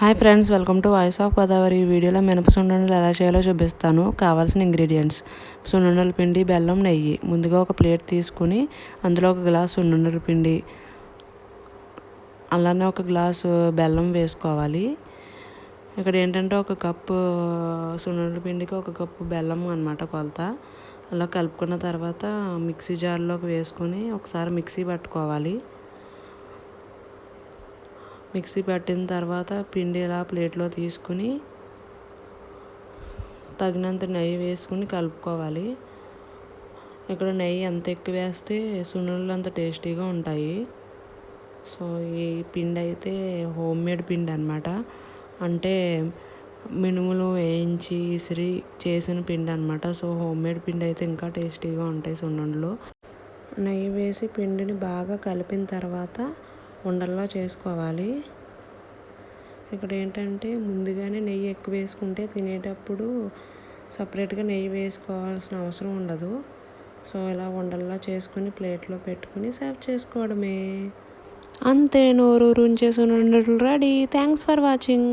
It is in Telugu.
Hi friends welcome to voice of Godavari. ఈ వీడియోలో మినప సున్నుండలు ఎలా చేయాలో చూపిస్తాను. కావాల్సిన ఇంగ్రీడియంట్స్. సున్నుండల పిండి బెల్లం నెయ్యి. ముందుగా ఒక ప్లేట్ తీసుకుని అందులో ఒక గ్లాస్ సున్నుండల పిండి అలానే ఒక గ్లాసు బెల్లం వేసుకోవాలి. ఇక్కడ ఏంటంటే ఒక కప్పు సున్నుండల పిండికి ఒక కప్పు బెల్లం అనమాట కొలత. అలా కలుపుకున్న తర్వాత మిక్సీ జార్లోకి వేసుకొని ఒకసారి మిక్సీ పట్టుకోవాలి. మిక్సీ పట్టిన తర్వాత పిండి ఇలా ప్లేట్లో తీసుకుని తగినంత నెయ్యి వేసుకుని కలుపుకోవాలి. ఇక్కడ నెయ్యి ఎంత ఎక్కువ వేస్తే సున్నులు అంత టేస్టీగా ఉంటాయి. సో ఈ పిండి అయితే హోమ్ మేడ్ పిండి అనమాట అంటే మినుములు వేయించి ఇసిరి చేసిన పిండి అనమాట సో హోమ్ మేడ్ పిండి అయితే ఇంకా టేస్టీగా ఉంటాయి సున్నుండలు. నెయ్యి వేసి పిండిని బాగా కలిపిన తర్వాత ఉండల్లో చేసుకోవాలి. ఇక్కడ ఏంటంటే ముందుగానే నెయ్యి ఎక్కువ వేసుకుంటే తినేటప్పుడు సపరేట్గా నెయ్యి వేసుకోవాల్సిన అవసరం ఉండదు. సో ఇలా ఉండల్లా చేసుకుని ప్లేట్లో పెట్టుకుని సర్వ్ చేసుకోవడమే. అంతే. నోరు రుంచేసి రెడీ. Thanks for watching.